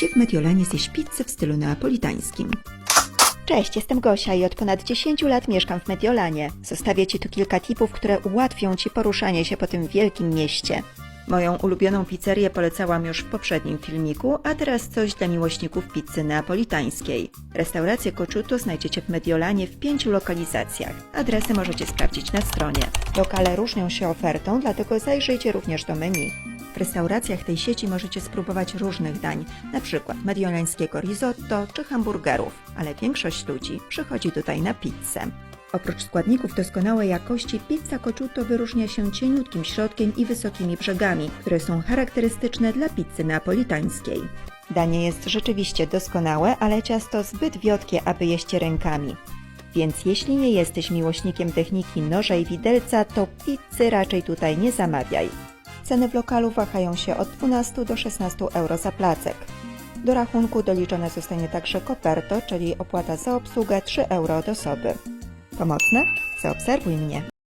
gdzie w Mediolanie zjeść pizzę w stylu neapolitańskim. Cześć, jestem Gosia i od ponad 10 lat mieszkam w Mediolanie. Zostawię Ci tu kilka tipów, które ułatwią Ci poruszanie się po tym wielkim mieście. Moją ulubioną pizzerię polecałam już w poprzednim filmiku, a teraz coś dla miłośników pizzy neapolitańskiej. Restaurację Cocciuto znajdziecie w Mediolanie w pięciu lokalizacjach. Adresy możecie sprawdzić na stronie. Lokale różnią się ofertą, dlatego zajrzyjcie również do menu. Restauracjach tej sieci możecie spróbować różnych dań, np. mediolańskiego risotto czy hamburgerów, ale większość ludzi przychodzi tutaj na pizzę. Oprócz składników doskonałej jakości, pizza Cocciuto wyróżnia się cieniutkim środkiem i wysokimi brzegami, które są charakterystyczne dla pizzy neapolitańskiej. Danie jest rzeczywiście doskonałe, ale ciasto zbyt wiotkie, aby jeść je rękami. Więc jeśli nie jesteś miłośnikiem techniki noża i widelca, to pizzy raczej tutaj nie zamawiaj. Ceny w lokalu wahają się od 12 do 16 euro za placek. Do rachunku doliczone zostanie także koperto, czyli opłata za obsługę 3 euro od osoby. Pomocne? Zaobserwuj mnie.